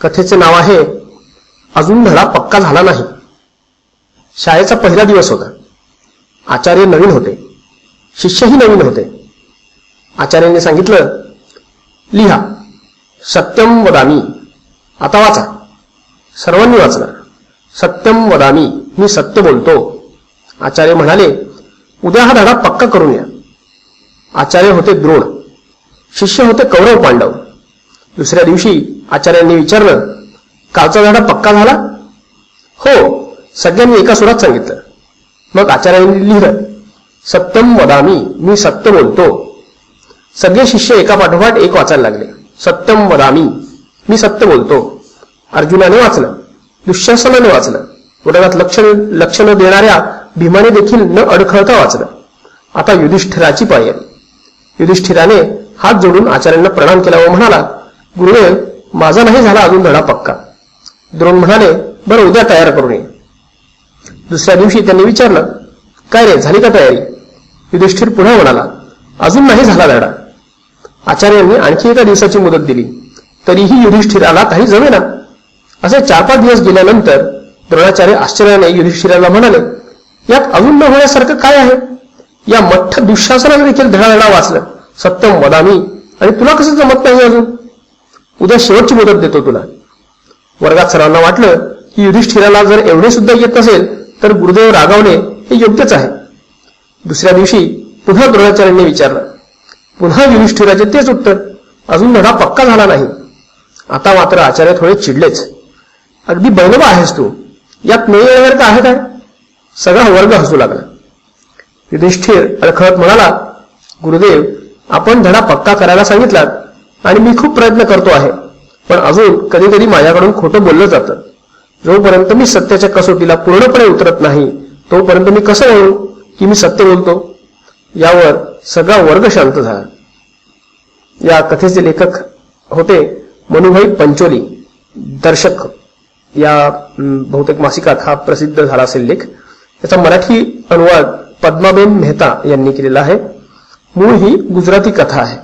कथेचे नाव आहे अजून धडा पक्का झाला नाही. शाळेचा पहिला दिवस होता. आचार्य नवीन होते. शिष्यही नवीन होते. आचार्याने सांगितलं लिहा सत्यम वदामी आता वाचा. सर्वांनी वाचणार सत्यम वदामी मी सत्य बोलतो. आचार्य म्हणाले उद्या हा धडा पक्का करून या. आचार्य होते द्रोण. शिष्य होते कौरव पांडव. दुसऱ्या दिवशी आचार्यांनी विचारलं कालचा धडा पक्का झाला? हो सगळ्यांनी एका सुरात सांगितलं. मग आचार्यांनी लिहिलं सत्यम वदामी मी सत्य बोलतो. सगळे शिष्य एका पाठोपाठ एक वाचायला लागले सत्यम वदामी मी सत्य बोलतो. अर्जुनाने वाचलं दुःशासनाने वाचलं वर्गात लक्ष लक्ष न देणाऱ्या भीमाने देखील न अडखळता वाचलं. आता युधिष्ठिराची पाळी आली. युधिष्ठिराने हात जोडून आचार्यांना प्रणाम केला व म्हणाला गुरुदेव माझा नाही झाला अजून धडा पक्का. द्रोण म्हणाले बरं उद्या तयार करून ये. दुसऱ्या दिवशी त्यांनी विचारलं काय रे झाली का तयारी? युधिष्ठिर पुन्हा म्हणाला अजून नाही झाला धडा. आचार्यांनी आणखी एका दिवसाची मुदत दिली. तरीही युधिष्ठिराला काही जमेना. असे चार पाच दिवस गेल्यानंतर द्रोणाचार्य आश्चर्याने युधिष्ठिराला म्हणाले यात अजून न होण्यासारखं काय आहे? या मठ्ठ दुःशासनाने देखील धडाधडा वाचलं. सत्यम वदामी. आणि तुला कसं जमत नाही अजून? उद्या शेवटची मुदत देतो तुला. वर्गात सर्वांना वाटलं की युधिष्ठिराला जर एवढे सुद्धा येत नसेल तर गुरुदेव रागावणे हे योग्यच आहे. दुसऱ्या दिवशी पुन्हा द्रोणाचार्यांनी विचारलं. पुन्हा युधिष्ठिराचे तेच उत्तर. अजून धडा पक्का झाला नाही. आता मात्र आचार्य थोडे चिडलेच. अगदी बैनबा आहेस तू. यात नाही येण्यासारखं आहे काय? सगळा वर्ग हसू लागला. युधिष्ठिर अडखळत म्हणाला गुरुदेव आपण धडा पक्का करायला सांगितलात आणि मी खूप प्रयत्न करतो आहे. पण अजून कधी कधी माझ्याकडून खोटं बोललं जातं. जोपर्यंत मी सत्याच्या कसोटीला पूर्णपणे उतरत नाही तोपर्यंत मी कसं म्हणू की मी सत्य बोलतो? यावर सगळा वर्ग शांत झाला. या कथेचे लेखक होते मनुभाई पंचोली दर्शक. या बहुतेक मासिकात हा प्रसिद्ध झाला असेल लेख. त्याचा मराठी अनुवाद पद्माबेन मेहता यांनी केलेला आहे. मूळ ही गुजराती कथा आहे.